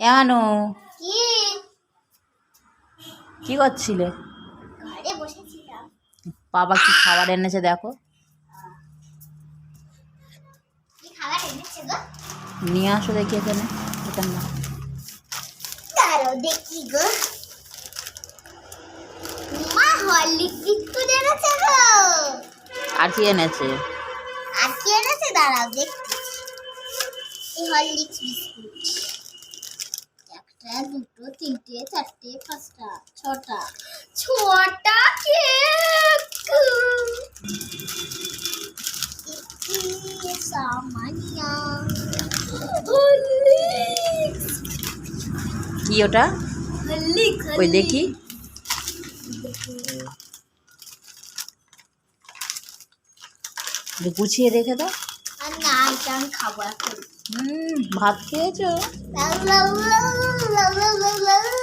এমানো কি? কি করছিলে? ঘরে বসেছিলাম। বাবা কি খাবার এনেছে দেখো। কি খাবার এনেছে গো? নিয়ে আসো দেখি এখানে এখানে না দাঁড়াও দেখি গো। মা হরলিক্স বিস্কুট এনেছে গো। আর কি এনেছে? আর কি এনেছে? দাঁড়াও দেখতেছি এই হরলিক্স বিস্কুট। দুটো তিনটে চারটে পাঁচটা ছটা। ছটা কেক। সামানিয়া। কি ওটা? ওই দেখি। গুছিয়ে রেখে দাও। আর না আমি খাব এখন। হুম ভাত খেয়েছো? lá, lá, lá, lá.